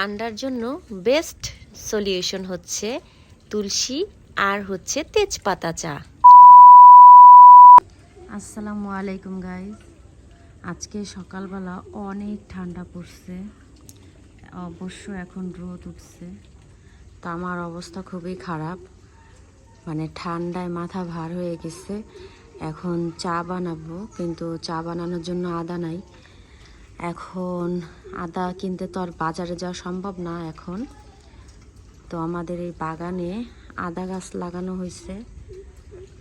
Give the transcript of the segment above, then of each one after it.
ঠান্ডার জন্য best solution হচ্ছে তুলসী আর হচ্ছে তেজপাতা চা। আসসালামু আলাইকুম গাইজ আজকে সকালবেলা অনেক ঠান্ডা পড়ছে। অবশ্য এখন রোদ উঠছে। তো আমার অবস্থা খুবই খারাপ। মানে ঠান্ডায় মাথা ভার হয়ে গেছে। এখন চা বানাবো, কিন্তু চা বানানোর জন্য আদা নাই। এখন আদা কিনতে তো আর বাজারে যাওয়া সম্ভব না এখন। তো আমাদের এই বাগানে আদা গাছ লাগানো হয়েছে।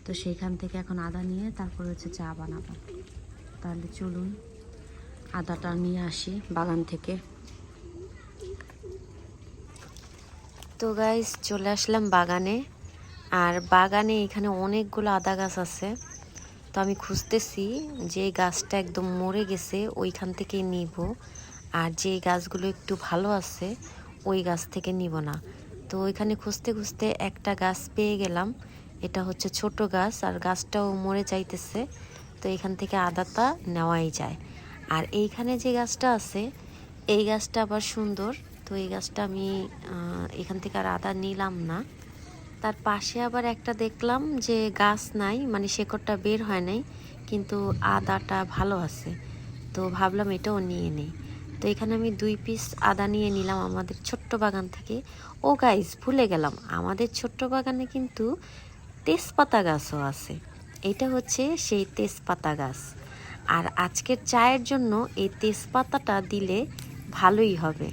তো সেইখান থেকে এখন আদা নিয়ে তারপর হচ্ছে চা বানাবো। তাহলে চলুন, আদাটা নিয়ে আসি বাগান থেকে। তো গাইস চলে আসলাম বাগানে। আর বাগানে এখানে অনেকগুলো আদা গাছ আছে। তো আমি খুঁজতেছি যে গাছটা একদম মরে গেছে, ওইখান থেকে নিব। আর যে গাছগুলো একটু ভালো আছে, ওই গাছ থেকে নিব না। তো ওইখানে খুঁজতে খুঁজতে একটা গাছ পেয়ে গেলাম। এটা হচ্ছে ছোট গাছ আর গাছটাও মরে যাইতেছে। তো এখান থেকে আদাটা নেওয়াই যায়। আর এইখানে যে গাছটা আছে, এই গাছটা আবার সুন্দর। তো এই গাছটা আমি এখান থেকে আর আদা নিলাম না। তার পাশে আবার একটা দেখলাম যে গাছ নাই মানে শেকড়টা বের হয় নাই, কিন্তু আদাটা ভালো আছে। তো ভাবলাম এটাও নিয়ে নেই। তো এখানে আমি দুই পিস আদা নিয়ে নিলাম আমাদের ছোট্ট বাগান থেকে। ও গাইস, ভুলে গেলাম, আমাদের ছোট্ট বাগানে কিন্তু তেজপাতা গাছও আছে। এটা হচ্ছে সেই তেজপাতা গাছ। আর আজকের চায়ের জন্য এই তেজপাতাটা দিলে ভালোই হবে।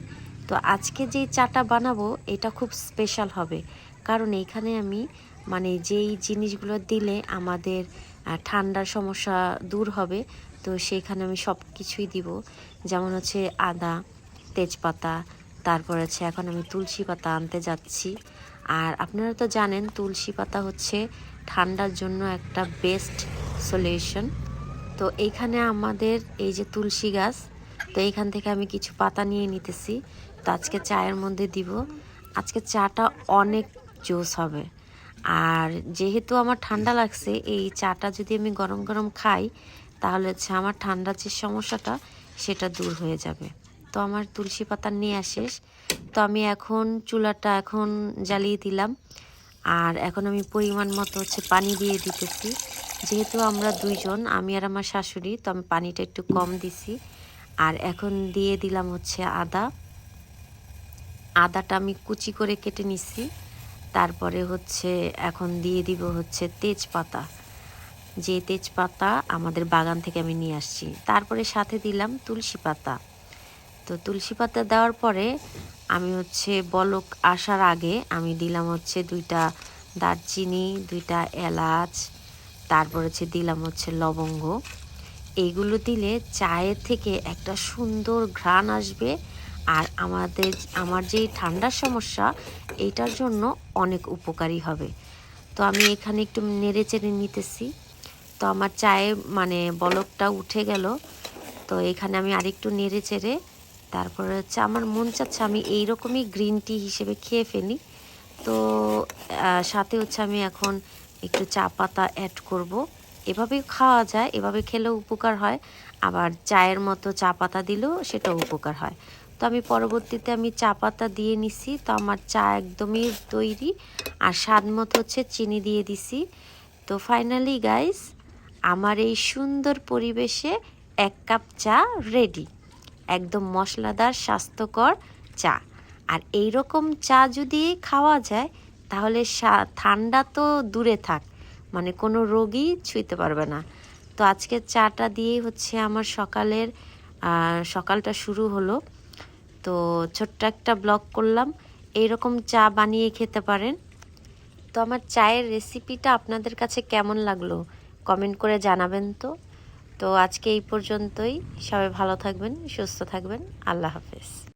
তো আজকে যে চাটা বানাবো, এটা খুব স্পেশাল হবে। কারণ এইখানে আমি মানে যেই জিনিসগুলো দিলে আমাদের ঠান্ডার সমস্যা দূর হবে, তো সেইখানে আমি সব কিছুই দিব। যেমন হচ্ছে আদা, তেজপাতা, তারপর হচ্ছে এখন আমি তুলসী পাতা আনতে যাচ্ছি। আর আপনারা তো জানেন, তুলসী পাতা হচ্ছে ঠান্ডার জন্য একটা বেস্ট সলিউশন তো এইখানে আমাদের এই যে তুলসী গাছ তো এইখান থেকে আমি কিছু পাতা নিয়ে নিতেছি। তো আজকে চায়ের মধ্যে দিব। আজকে চাটা অনেক জোস হবে। আর যেহেতু আমার ঠান্ডা লাগছে, এই চাটা যদি আমি গরম গরম খাই, তাহলে হচ্ছে আমার ঠান্ডার যে সমস্যাটা, সেটা দূর হয়ে যাবে। তো আমার তুলসী পাতা নিয়ে শেষ তো আমি এখন চুলাটা এখন জ্বালিয়ে দিলাম। আর এখন আমি পরিমাণ মতো হচ্ছে পানি দিয়ে দিতেছি। যেহেতু আমরা দুইজন, আমি আর আমার শাশুড়ি, তো আমি পানিটা একটু কম দিছি। আর এখন দিয়ে দিলাম হচ্ছে আদা। আদাটা আমি কুচি করে কেটে নিছি। তারপরে হচ্ছে এখন দিয়ে দিব হচ্ছে তেজপাতা। যে তেজপাতা আমাদের বাগান থেকে আমি নিয়ে আসছি। তারপরে সাথে দিলাম তুলসী পাতা। তো তুলসী পাতা দেওয়ার পরে আমি হচ্ছে বলক আসার আগে আমি দিলাম হচ্ছে দুইটা দারচিনি, দুইটা এলাচ, তারপর হচ্ছে দিলাম হচ্ছে লবঙ্গ। এইগুলো দিলে চায়ের থেকে একটা সুন্দর ঘ্রাণ আসবে। আর আমাদের, আমার যেই ঠান্ডার সমস্যা এইটার জন্য অনেক উপকারী হবে। তো আমি এখানে একটু নেড়ে চেড়ে নিতেছি। তো আমার চায়ে মানে বলকটা উঠে গেল। তো এখানে আমি আরেকটু নেড়ে চেড়ে, তারপরে হচ্ছে আমার মন চাচ্ছে আমি এইরকমই গ্রিন টি হিসেবে খেয়ে ফেলি। তো সাথে হচ্ছে আমি এখন একটু চা পাতা অ্যাড করব। এভাবে খাওয়া যায়, এভাবে খেলেও উপকার হয়। আবার চায়ের মতো চা পাতা দিলেও সেটাও উপকার হয়। তো আমি পরবর্তীতে আমি চা পাতা দিয়ে নিছি। তো আমার চা একদমই তৈরি। আর স্বাদ মতো হচ্ছে চিনি দিয়ে দিছি। তো ফাইনালি গাইস আমার এই সুন্দর পরিবেশে এক কাপ চা রেডি একদম মশলাদার, স্বাস্থ্যকর চা। আর এই রকম চা যদি খাওয়া যায়, তাহলে ঠান্ডা তো দূরে থাক। মানে কোনো রোগী ছুঁতে পারবে না। তো আজকে চাটা দিয়েই হচ্ছে আমার সকালের সকালটা শুরু হলো। তো ছোট্ট একটা ব্লগ করলাম, এইরকম চা বানিয়ে খেতে পারেন। তো আমার চায়ের রেসিপিটা আপনাদের কাছে কেমন লাগল কমেন্ট করে জানাবেন তো। তো আজকে এই পর্যন্তই। সবাই ভালো থাকবেন, সুস্থ থাকবেন। আল্লাহ হাফেজ।